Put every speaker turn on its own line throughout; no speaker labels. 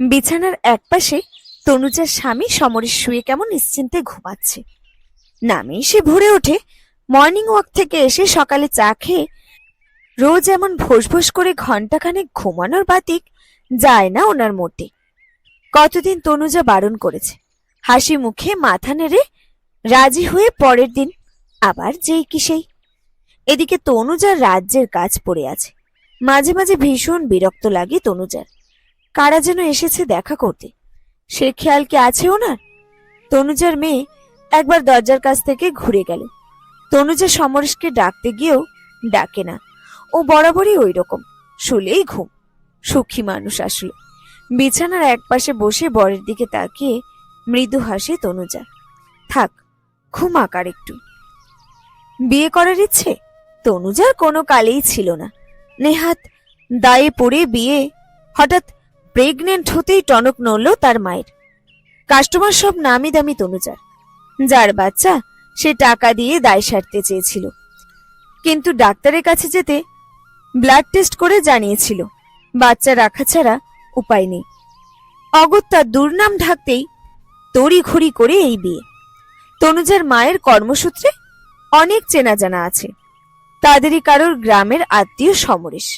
বিছানার একপাশে তনুজার স্বামী সমরেশ শুয়ে কেমন নিশ্চিন্তে ঘুমাচ্ছে। নামে সে ভরে ওঠে মর্নিং ওয়াক থেকে এসে সকালে চা খেয়ে রোজ এমন ভোস করে ঘন্টাখানেক ঘুমানোর বাতিক যায় না ওনার মোটে। কতদিন তনুজা বারণ করেছে। হাসি মুখে মাথা নেড়ে রাজি হয়ে পরের দিন আবার যেই কি সেই। এদিকে তনুজার রাজ্যের কাজ পড়ে আছে। মাঝে মাঝে ভীষণ বিরক্ত লাগে তনুজার। কারা যেন এসেছে দেখা করতে? সে খেয়াল কি আছে ওনার? তনুজার মেয়ে একবার দরজার কাছ থেকে ঘুরে গেল। তনুজা সমরেশকে ডাকতে গিয়েও ডাকে না। ও বরাবরই ওই রকম শুলেই ঘুম, সুখী মানুষ আসলো। বিছানার একপাশে বসে বরের দিকে তাকিয়ে মৃদু হাসে তনুজা। থাক ঘুমাক আর একটু। বিয়ে করার ইচ্ছে? তনুজার কোনো কালেই ছিল না। নেহাত দায়ে পড়ে বিয়ে হঠাৎ প্রেগনেন্ট হতেই টনক নড়ল তার মায়ের। কাস্টমার সব নামি দামি তনুজার। যার বাচ্চা, সে টাকা দিয়ে দায় সারতে চেয়েছিল। কিন্তু ডাক্তারের কাছে যেতে ব্লাড টেস্ট করে জানিয়েছিল, বাচ্চা রাখা ছাড়া উপায় নেই। অগত্যা দুর্নাম ঢাকতেই তড়িঘড়ি করে এই বিয়ে। তনুজার মায়ের কর্মসূত্রে অনেক চেনা জানা আছে। তাদেরই কারোর গ্রামের আত্মীয় সমরেশ।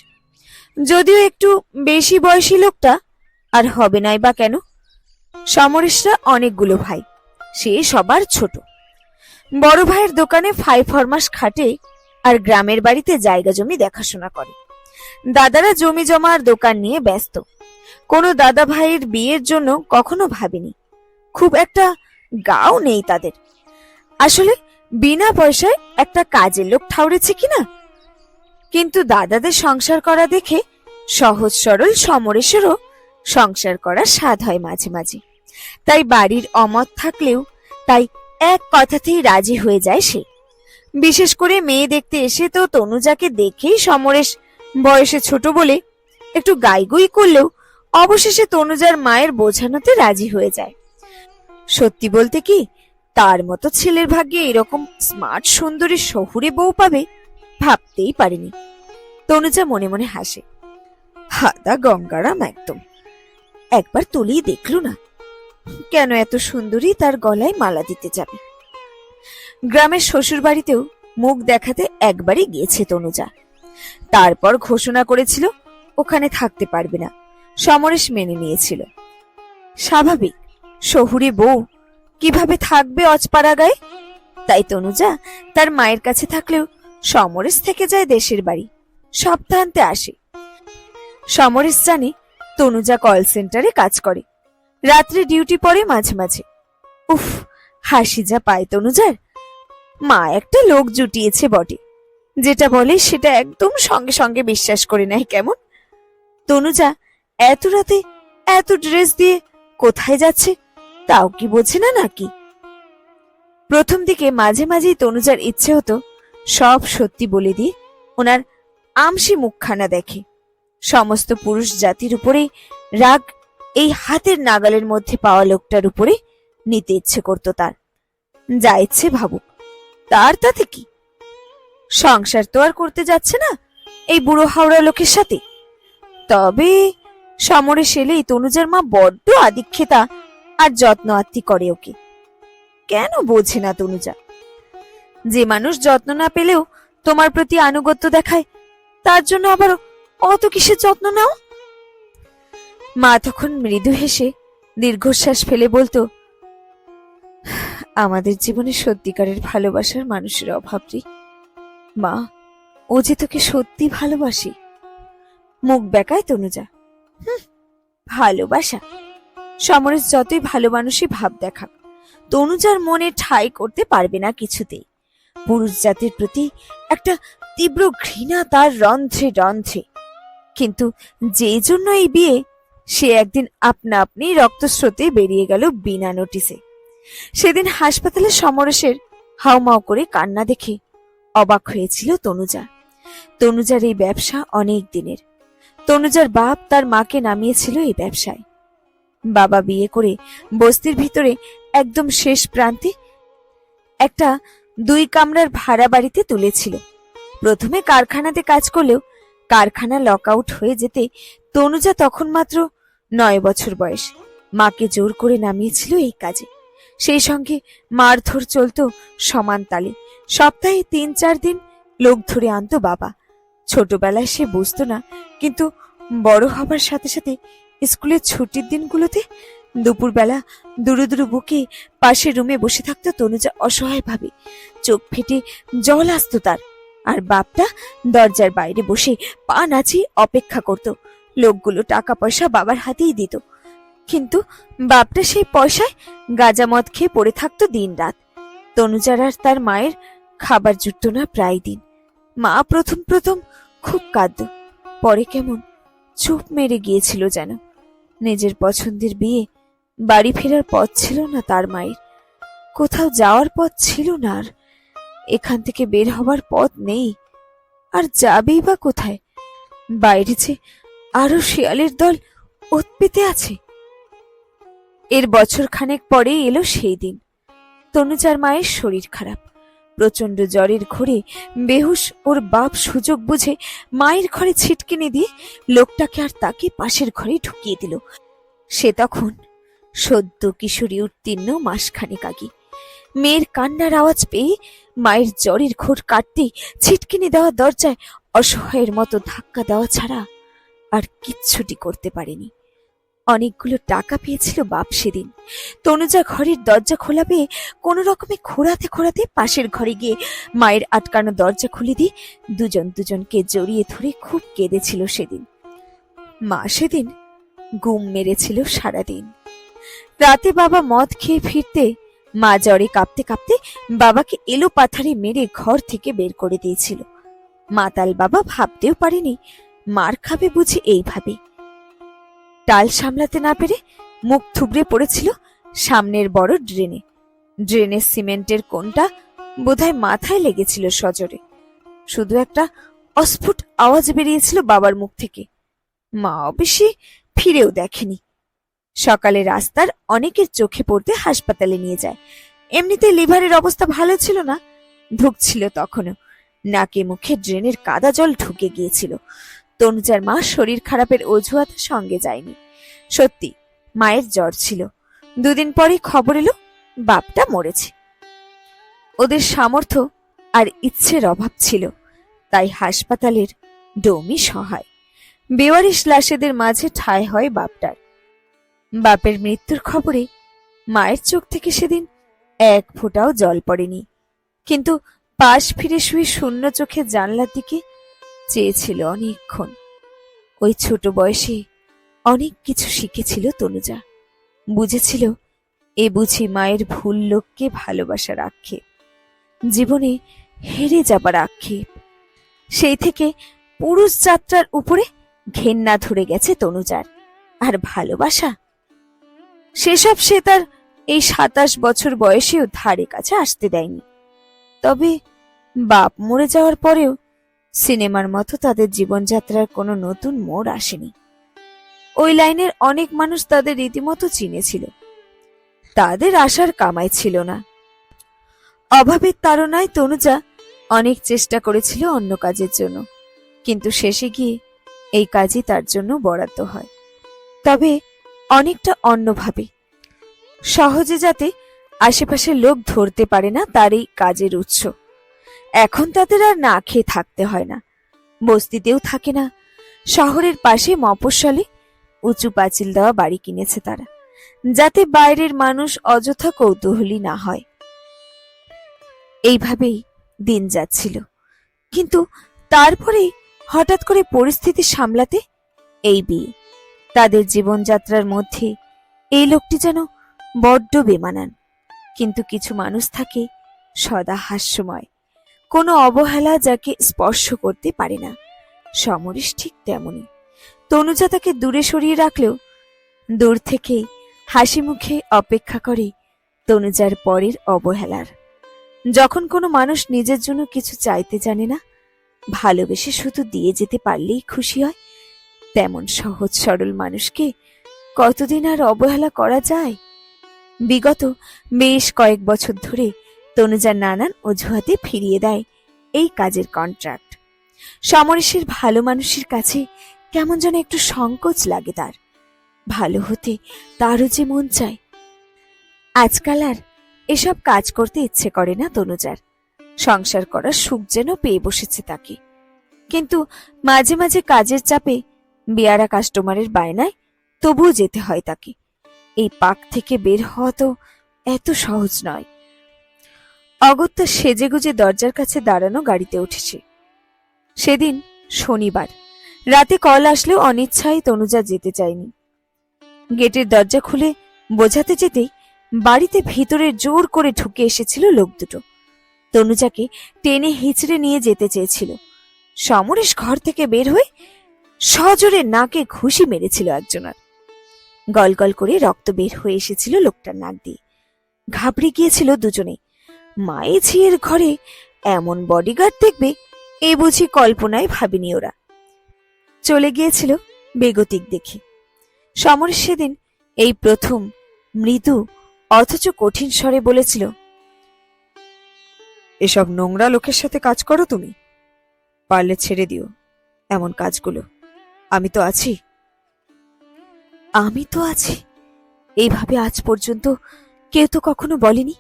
যদিও একটু বেশি বয়সী লোকটা আর হবে নাই বা কেন? সমরেশরা অনেকগুলো ভাই, সে সবার ছোট। বড় ভাইয়ের দোকানে ফাই ফরমাস খাটে আর গ্রামের বাড়িতে জায়গা জমি দেখাশোনা করে। দাদারা জমি জমা আর দোকান নিয়ে ব্যস্ত। কোনো দাদা ভাইয়ের বিয়ের জন্য কখনো ভাবেনি। খুব একটা গাও নেই তাদের। আসলে বিনা পয়সায় একটা কাজের লোক ঠাউরেছে কিনা? কিন্তু দাদাদের সংসার করা দেখে সহজ সরল সমরেশেরও সংসার করা স্বাদ হয় মাঝে মাঝে। তাই বাড়ির অমত থাকলেও তাই এক কথাতেই রাজি হয়ে যায় সে। বিশেষ করে মেয়ে দেখতে এসে তো তনুজাকে দেখেই সমরেশ বয়সে ছোট বলে একটু গাইগুই করলেও অবশেষে তনুজার মায়ের বোঝানোতে রাজি হয়ে যায়। সত্যি বলতে কি, তার মতো ছেলের ভাগ্যে এরকম স্মার্ট, সুন্দরী, শহুরে বউ পাবে ভাবতেই পারেনি। তনুজা মনে মনে হাসে, হাদা গঙ্গারাম একদম। একবার তুলিয়ে দেখল না। কেন এত সুন্দরী তার গলায় মালা দিতে যাবে? গ্রামের শ্বশুর বাড়িতেও মুখ দেখাতে একবারই গিয়েছে তনুজা। তারপর ঘোষণা করেছিল, ওখানে থাকতে পারবে না। সমরেশ মেনে নিয়েছিল। স্বাভাবিক, শহুরে বউ কীভাবে থাকবে অজপাড়া গায়ে? তাই তনুজা তার মায়ের কাছে থাকলেও সমরেশ থেকে যায় দেশের বাড়ি। সপ্তাহান্তে আসে। সমরেশ জানে তনুজা কল সেন্টারে কাজ করে। রাত্রে ডিউটি পড়ে মাঝে মাঝে। উফ, হাসি যা পায় তনুজার মা একটা লোক জুটিয়েছে বটে। যেটা বলে সেটা একদম সঙ্গে সঙ্গে বিশ্বাস করে নেয় কেমন। তনুজা এত রাতে এত ড্রেস দিয়ে কোথায় যাচ্ছে তাও কি বোঝে না নাকি? প্রথম দিকে মাঝে মাঝেই তনুজার ইচ্ছে হতো সব সত্যি বলে দিয়ে ওনার আমসি মুখখানা দেখে। সমস্ত পুরুষ জাতির উপরে রাগ এই হাতের নাগালের মধ্যে পাওয়া লোকটার উপরে নিতে ইচ্ছে করত তার। যা ইচ্ছে ভাবুক। তার তাতে কি? সংসার তো আর করতে যাচ্ছে না এই বুড়ো হাওড়া লোকের সাথে। তবে সমরে সেলেই তনুজার মা বড্ড আদিক্ষেতা আর যত্ন আত্মি করে ওকে। কেন বোঝে না তনুজা? যে মানুষ যত্ন না পেলেও তোমার প্রতি আনুগত্য দেখায়, তার জন্য আবার অত কিসের যত্ন নাও? মা তখন মৃদু হেসে দীর্ঘশ্বাস ফেলে বলতো, আমাদের জীবনে সত্যিকারের ভালোবাসার মানুষের অভাব রে। মা, ও যে তোকে সত্যি ভালোবাসি। মুখ বেকায় তনুজা। ভালোবাসা। সমরেশ যতই ভালো মানুষই ভাব দেখাক, তনুজার মনে ঠাই করতে পারবে না কিছুতেই। পুরুষ জাতির প্রতি একটা তীব্র ঘৃণা তার রন্ধ্রে রন্ধ্রে। কিন্তু যে জন্য এই বিয়ে, সে একদিন আপনা আপনি রক্তস্রোতে বেরিয়ে গেল বিনা নোটিসে সেদিন হাসপাতালে সমরেশের হাউমাউ করে কান্না দেখে অবাক হয়েছিল তনুজা। তনুজার এই ব্যবসা অনেক দিনের। তনুজার বাপ তার মাকে নামিয়েছিল এই ব্যবসায়। বাবা বিয়ে করে বস্তির ভিতরে একদম শেষ প্রান্তে একটা দুই কামরার ভাড়া বাড়িতে তুলেছিল। প্রথমে কারখানাতে কাজ করলেও কারখানা লক আউট হয়ে যেতে তনুজা তখন মাত্র নয় বছর বয়স। মাকে জোর করে নামিয়েছিল এই কাজে। সেই সঙ্গে মারধর চলতো সমান তালে। সপ্তাহে তিন চার দিন লোক ধরে আনতো বাবা। ছোটবেলায় সে বুঝতো না, কিন্তু বড় হবার সাথে সাথে স্কুলের ছুটির দিনগুলোতে দুপুরবেলা দুরু দুরু বুকে পাশের রুমে বসে থাকতো তনুজা অসহায়ভাবে। চোখ ফেটে জল আসতো তার। আর বাপটা দরজার বাইরে বসে পা নাচিয়ে অপেক্ষা করত। লোকগুলো টাকা পয়সা বাবার হাতেই দিত। কিন্তু বাপটা সেই পয়সায় গাঁজা মদ খেয়ে পড়ে থাকতো দিন রাত তনুজার আর তার মায়ের খাবার জুটত না প্রায় দিন। মা প্রথম প্রথম খুব কাঁদত। পরে কেমন চুপ মেরে গিয়েছিল যেন। নিজের পছন্দের বিয়ে বাড়ি ফেরার পথ ছিল না তার মায়ের। কোথাও যাওয়ার পথ ছিল না আর। এখান থেকে বের হবার পথ নেই। আর যাবেই বা কোথায়? বাইরে যে আরও শিয়ালের দল ওত পেতে আছে। এর বছর খানেক পরে এলো সেই দিন। তনুজার মায়ের শরীর খারাপ। প্রচণ্ড জ্বরের ঘোরে বেহুশ ওর বাপ সুযোগ বুঝে মায়ের ঘরে ছিটকিনি দিয়ে লোকটাকে আর তাকে পাশের ঘরে ঢুকিয়ে দিল। সে তখন সদ্য কিশোরী উত্তীর্ণ মাসখানেক আগে। মেয়ের কান্নার আওয়াজ পেয়ে মায়ের জ্বরের ঘোর কাটতে ছিটকিনি দেওয়া দরজায় অসহায়ের মতো ধাক্কা দেওয়া ছাড়া আর কিচ্ছুটি করতে পারেনি। অনেকগুলো টাকা পেয়েছিল বাপ সেদিন। তনুজা ঘরের দরজা খোলা পেয়ে কোনো রকমে খোঁড়াতে খোঁড়াতে পাশের ঘরে গিয়ে মায়ের আটকানো দরজা খুলে দিয়ে দুজন দুজনকে জড়িয়ে ধরে খুব কেঁদেছিল সেদিন। মা সেদিন গুম মেরেছিল সারাদিন। রাতে বাবা মদ খেয়ে ফিরতে মা জ্বরে কাঁপতে কাঁপতে বাবাকে এলো পাথারে মেরে ঘর থেকে বের করে দিয়েছিল। মাতাল বাবা ভাবতেও পারেনি, মার খাবে বুঝি এইভাবে। টাল সামলাতে না পেরে মুখ থুবড়ে পড়েছিল সামনের বড় ড্রেনে। ড্রেনের সিমেন্টের কোনটা বোধহয় মাথায় লেগেছিল সজরে। শুধু একটা অস্ফুট আওয়াজ বেরিয়েছিল বাবার মুখ থেকে। মা অবশ্যই ফিরেও দেখেনি। সকালে রাস্তার অনেকের চোখে পড়তে হাসপাতালে নিয়ে যায়। এমনিতে লিভারের অবস্থা ভালো ছিল না। ঢুকছিল তখনও। নাকে মুখে ড্রেনের কাদা জল ঢুকে গিয়েছিল। তনুজার মা শরীর খারাপের অজুহাত সঙ্গে যায়নি। সত্যি, মায়ের জ্বর ছিল। দুদিন পরেই খবর এলো, বাপটা মরেছে। ওদের সামর্থ্য আর ইচ্ছের অভাব ছিল, তাই হাসপাতালের ডোমই সহায়। বেওয়ারিশ লাশেদের মাঝে ঠাঁই হয় বাপটার। বাপের মৃত্যুর খবরে মায়ের চোখ থেকে সেদিন এক ফোঁটাও জল পড়েনি। কিন্তু পাশ ফিরে শুয়ে শূন্য চোখে জানলার দিকে চেয়েছিল অনেকক্ষণ। ওই ছোট বয়সে অনেক কিছু শিখেছিল তনুজা। বুঝেছিল এ বুঝি মায়ের ভুল লোককে ভালোবাসার আক্ষেপ। জীবনে হেরে যাবার আক্ষেপ। সেই থেকে পুরুষ যাত্রার উপরে ঘেন্না ধরে গেছে তনুজার। আর ভালোবাসা সেসব সে তার এই সাতাশ বছর বয়সেও ধারে কাছে আসতে দেয়নি। তবে বাপ মরে যাওয়ার পরেও সিনেমার মতো তাদের জীবনযাত্রার কোনো নতুন মোড় আসেনি। ওই লাইনের অনেক মানুষ তাদের রীতিমতো চিনেছিল। তাদের আসার কামাই ছিল না। অভাবের তাড়নায় তনুজা অনেক চেষ্টা করেছিল অন্য কাজের জন্য, কিন্তু শেষে গিয়ে এই কাজই তার জন্য বরাদ্দ হয়। তবে অনেকটা অন্যভাবে। সহজে যাতে আশেপাশের লোক ধরতে পারে না তার এই কাজের উৎস। এখন তাদের আর না খেয়ে থাকতে হয় না। বস্তিতেও থাকে না। শহরের পাশে মফস্বলে উঁচু পাঁচিল দেওয়া বাড়ি কিনেছে তারা, যাতে বাইরের মানুষ অযথা কৌতূহলী না হয়। এইভাবেই দিন যাচ্ছিল। কিন্তু তারপরে হঠাৎ করে পরিস্থিতি সামলাতে এই বিয়ে। তাদের জীবনযাত্রার মধ্যে এই লোকটি যেন বড্ড বেমানান। কিন্তু কিছু মানুষ থাকে সদা হাস্যময়। কোনো অবহেলা যাকে স্পর্শ করতে পারে না। সমরেশ ঠিক তেমনই। তনুজা তাকে দূরে সরিয়ে রাখলেও দূর থেকেই হাসি মুখে অপেক্ষা করে তনুজার পরের অবহেলার। যখন কোনো মানুষ নিজের জন্য কিছু চাইতে জানে না, ভালোবেসে শুধু দিয়ে যেতে পারলেই খুশি হয়। তেমন সহজ সরল মানুষকে কতদিন আর অবহেলা করা যায়? বিগত বেশ কয়েক বছর ধরে তনুজার নানান অজুহাতে ফিরিয়ে দেয় এই কাজের কন্ট্রাক্ট সমরেশের ভালো মানুষের কাছে কেমন যেন একটু সংকোচ লাগে তার। ভালো হতে তারও যে মন চায়। আজকাল আর এসব কাজ করতে ইচ্ছে করে না তনুজার। সংসার করার সুখ যেন পেয়ে বসেছে তাকে। কিন্তু মাঝে মাঝে কাজের চাপে বেয়ারা কাস্টমারের বায়নায় তবুও যেতে হয় তাকে। এই পাক থেকে বের হওয়া তো এত সহজ নয়। অগত্যা সেজেগুজে দরজার কাছে দাঁড়ানো গাড়িতে উঠেছে। সেদিন শনিবার, রাতে কল আসলেও অনিচ্ছায় তনুজা যেতে চায়নি। গেটের দরজা খুলে বোঝাতে যেতেই বাড়িতে ভিতরে জোর করে ঢুকে এসেছিল লোক দুটো। তনুজাকে টেনে হিচড়ে নিয়ে যেতে চেয়েছিল। সমরেশ ঘর থেকে বের হয়ে সজোরে নাকে ঘুষি মেরেছিল একজনার। গলগল করে রক্ত বের হয়ে এসেছিল লোকটার নাক দিয়ে। ঘাবড়ে গিয়েছিল দুজনে মায়ে ঝিয়ের ঘরে এমন বডিগার্ড দেখবে, এ বুঝি কল্পনায় ভাবিনি ওরা। চলে গিয়েছিল বেগতিক দেখে। সমরেশ সেদিন এই প্রথম মৃদু, অথচ কঠিন স্বরে বলেছিল,
এসব নোংরা লোকের সাথে কাজ করো তুমি। পারলে ছেড়ে দিও এমন কাজগুলো। আমি তো আছি।
আমি তো আছি। এইভাবে আজ পর্যন্ত কেউ তো কখনো বলেনি।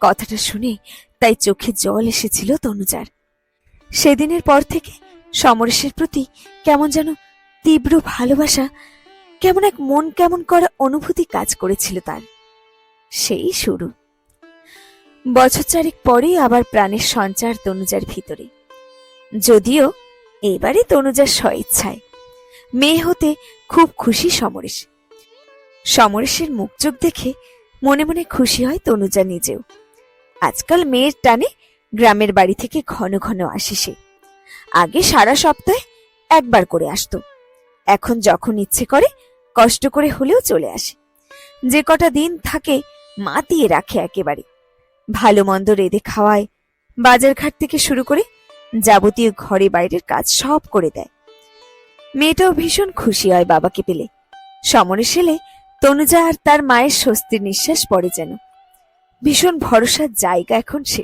কথাটা শুনে তাই চোখে জল এসেছিল তনুজার। সেদিনের পর থেকে সমরেশের প্রতি কেমন যেন তীব্র ভালোবাসা, কেমন এক মন কেমন করা অনুভূতি কাজ করেছিল তার। সেই শুরু। বছর চারেক পরেই আবার প্রাণের সঞ্চার তনুজার ভিতরে। যদিও এবারে তনুজার স্বইচ্ছায়। মেয়ে হতে খুব খুশি সমরেশ। সমরেশের মুখ চোখ দেখে মনে মনে খুশি হয় তনুজা নিজেও। আজকাল মেয়ের টানে গ্রামের বাড়ি থেকে ঘন ঘন আসে সে। আগে সারা সপ্তাহে একবার করে আসতো। এখন যখন ইচ্ছে করে, কষ্ট করে হলেও চলে আসে। যে কটা দিন থাকে মাতিয়ে রাখে একেবারে। ভালো মন্দ রেঁধে খাওয়ায়, বাজারঘাট থেকে শুরু করে যাবতীয় ঘরে বাইরের কাজ সব করে দেয়। মেয়েটাও ভীষণ খুশি হয় বাবাকে পেলে। সমরেশ এলে তনুজা আর তার মায়ের স্বস্তির নিঃশ্বাস পড়ে যেন। ভীষণ ভরসার জায়গা এখন সে।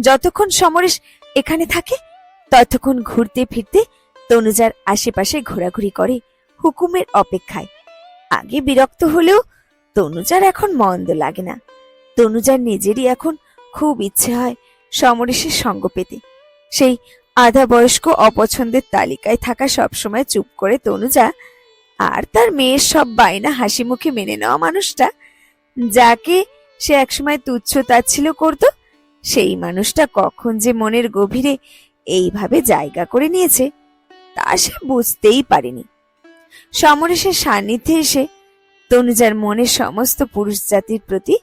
যতক্ষণ সমরেশ এখানে থাকে, ততক্ষণ ঘুরতে ফিরতে তনুজার আশেপাশে ঘোরাঘুরি করে হুকুমের অপেক্ষায়। আগে বিরক্ত হলেও তনুজার এখন মন্দ লাগে না। তনুজার নিজেরই এখন খুব ইচ্ছে হয় সমরেশের সঙ্গ পেতে। সেই আধা বয়স্ক অপছন্দের তালিকায় থাকা সবসময় চুপ করে তনুজা আর তার মেয়ের সব বায়না হাসি মুখে মেনে নেওয়া মানুষটা, যাকে সে একসময় তুচ্ছ তাচ্ছিল করত, সেই মানুষটা কখন যে মনের গভীরে এইভাবে জায়গা করে নিয়েছে তা সে বুঝতেই পারেনি। সমরেশের সান্নিধ্যে এসে তনুজার মনের সমস্ত পুরুষ জাতির প্রতি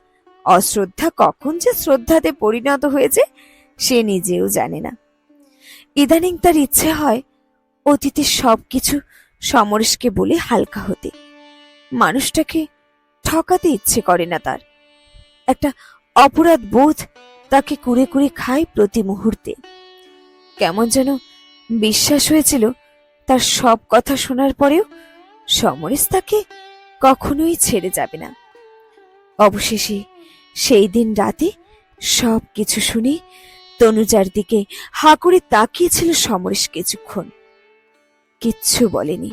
অশ্রদ্ধা কখন যে শ্রদ্ধাতে পরিণত হয়েছে সে নিজেও জানে না। ইদানিং তার ইচ্ছে হয় অতীতের সবকিছু সমরেশকে বলে হালকা হতে। মানুষটাকে ঠকাতে ইচ্ছে করে না তার। একটা অপরাধ বোধ তাকে কুড়ে কুড়ে খায় প্রতি মুহূর্তে। কেমন যেন বিশ্বাস হয়েছিল তার সব কথা শোনার পরেও সমরেশ তাকে কখনোই ছেড়ে যাবে না। অবশেষে সেই দিন রাতে সব কিছু শুনে তনুজার দিকে হা করে তাকিয়েছিল সমরেশ কিছুক্ষণ। কিচ্ছু বলেনি।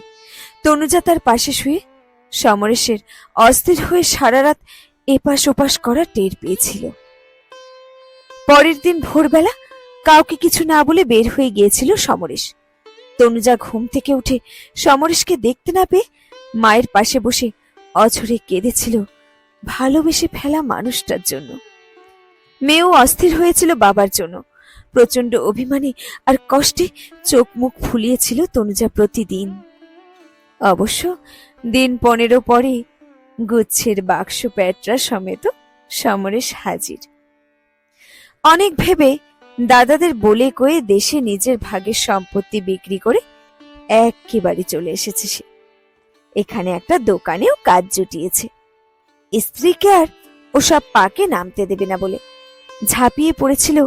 তনুজা তার পাশে শুয়ে সমরেশের অস্থির হয়ে সারা রাত এপাশ ওপাশ করা টের পেয়েছিল। পরের দিন ভোরবেলা কাউকে কিছু না বলে বের হয়ে গিয়েছিল সমরেশ। তনুজা ঘুম থেকে উঠে সমরেশকে দেখতে না পেয়ে মায়ের পাশে বসে অঝরে কেঁদেছিল ভালোবেসে ফেলা মানুষটার জন্য। মেয়েও অস্থির হয়েছিল বাবার জন্য। প্রচণ্ড অভিমানে আর কষ্টে চোখ মুখ ফুলিয়েছিল তনুজা প্রতিদিন। অবশ্য দিন পনেরো পরে গুচ্ছের বাক্স প্যাটরা সমেত সমরেশ হাজির। অনেক ভেবে দাদাদের বলে কয়ে দেশে নিজের ভাগের সম্পত্তি বিক্রি করে একেবারে চলে এসেছে সে। এখানে একটা দোকানেও কাজ জুটিয়েছে। স্ত্রীকে আর ওসব পাকে নামতে দেবে না বলে ঝাঁপিয়ে পড়েছিল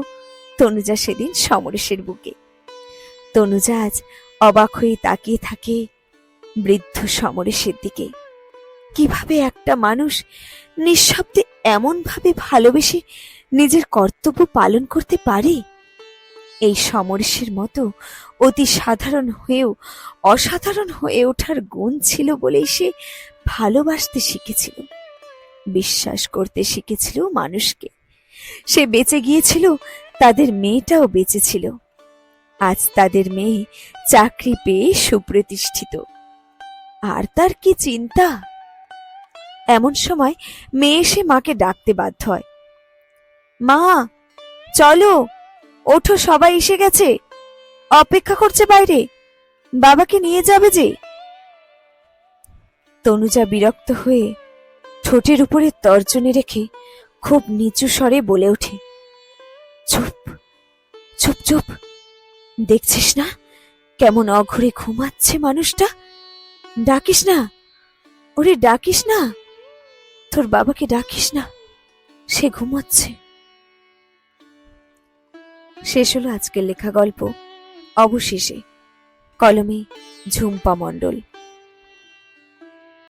তনুজা সেদিন সমরেশের বুকে। তনুজা আজ অবাক হয়ে তাকিয়ে থাকে বৃদ্ধ সমরেশের দিকে। কীভাবে একটা মানুষ নিঃশব্দে এমন ভাবে ভালোবেসে নিজের কর্তব্য পালন করতে পারে? এই সমরেশের মতো অতি সাধারণ হয়েও অসাধারণ হয়ে ওঠার গুণ ছিল বলেই সে ভালোবাসতে শিখেছিল। বিশ্বাস করতে শিখেছিল মানুষকে। সে বেঁচে গিয়েছিল, তাদের মেয়েটাও বেঁচে ছিল। আজ তাদের মেয়ে চাকরি পেয়ে সুপ্রতিষ্ঠিত। আর তার কি চিন্তা? এমন সময় মেয়ে এসে মাকে ডাকতে বাধ্য হয়। মা, চলো, ওঠো, সবাই এসে গেছে। অপেক্ষা করছে বাইরে, বাবাকে নিয়ে যাবে যে। তনুজা বিরক্ত হয়ে ঠোঁটের উপরে তর্জনী রেখে খুব নিচু স্বরে বলে ওঠে চুপ চুপ চুপ। দেখছিস না কেমন অঘরে ঘুমাচ্ছে মানুষটা? ডাকিস না, ওরে ডাকিস না। তোর বাবাকে ডাকিস না, সে ঘুমাচ্ছে। শেষ হলো আজকের লেখা গল্প, অবশেষে কলমে ঝুম্পা মণ্ডল।